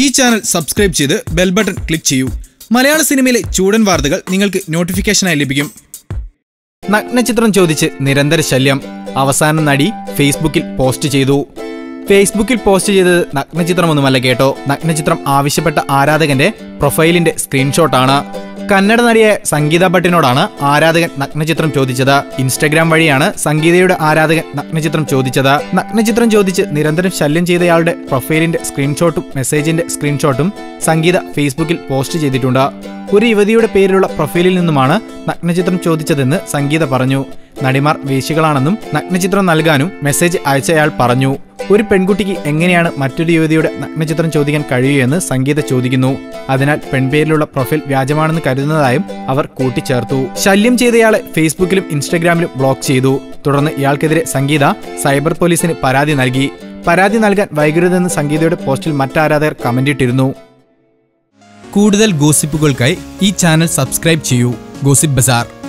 ഈ channel subscribe ചെയ്ത് bell button click ചെയ്യൂ. മലയാള സിനിമയിലെ ചൂടൻ വാർത്തകൾ നിങ്ങൾക്ക് നോട്ടിഫിക്കേഷനായി ലഭിക്കും. നഗ്നചിത്രം ചോദിച്ച് നിരന്തര ശല്യം. അവസാന നടി ഫേസ്ബുക്കിൽ പോസ്റ്റ് ചെയ്തു. ഫേസ്ബുക്കിൽ പോസ്റ്റ് ചെയ്തത് നഗ്നചിത്രമൊന്നുമല്ല കേട്ടോ. നഗ്നചിത്രം ആവശ്യപ്പെട്ട ആരാധകന്റെ പ്രൊഫൈലിന്റെ സ്ക്രീൻഷോട്ടാണ്. കന്നഡ നടിയെ സംഗീത ഭട്ടിനോടാണ് ആരാധകൻ നഗ്നചിത്രം ചോദിച്ചത്. ഇൻസ്റ്റഗ്രാം വഴിയാണ് സംഗീതയുടെ ആരാധകൻ നഗ്നചിത്രം ചോദിച്ചത്. നഗ്നചിത്രം ചോദിച്ച് നിരന്തരം ശല്യം ചെയ്തയാളുടെ പ്രൊഫൈലിന്റെ സ്ക്രീൻഷോട്ടും മെസ്സേജിന്റെ സ്ക്രീൻഷോട്ടും സംഗീത ഫേസ്ബുക്കിൽ പോസ്റ്റ് ചെയ്തിട്ടുണ്ട്. ഒരു യുവതിയുടെ പേരിലുള്ള പ്രൊഫൈലിൽ നിന്നുമാണ് നഗ്നചിത്രം ചോദിച്ചതെന്ന് സംഗീത പറഞ്ഞു. നടിമാർ വേശികളാണെന്നും നഗ്നചിത്രം നൽകാനും മെസ്സേജ് അയച്ചയാൾ പറഞ്ഞു. ഒരു പെൺകുട്ടിക്ക് എങ്ങനെയാണ് മറ്റൊരു യുവതിയുടെ നഗ്നചിത്രം ചോദിക്കാൻ കഴിയുമെന്ന് സംഗീത ചോദിക്കുന്നു. അതിനാൽ പെൺപേരിലുള്ള പ്രൊഫൈൽ വ്യാജമാണെന്ന് കരുതുന്നതായും അവർ കൂട്ടിച്ചേർത്തു. ശല്യം ചെയ്തയാളെ ഫേസ്ബുക്കിലും ഇൻസ്റ്റഗ്രാമിലും ബ്ലോക്ക് ചെയ്തു. തുടർന്ന് ഇയാൾക്കെതിരെ സംഗീത സൈബർ പോലീസിന് പരാതി നൽകി. പരാതി നൽകാൻ വൈകരുതെന്ന് സംഗീതയുടെ പോസ്റ്റിൽ മറ്റാരാധകർ കമന്റിട്ടിരുന്നു. കൂടുതൽ ഗോസിപ്പുകൾക്കായി ഈ ചാനൽ സബ്സ്ക്രൈബ് ചെയ്യൂ. Gossip bazaar.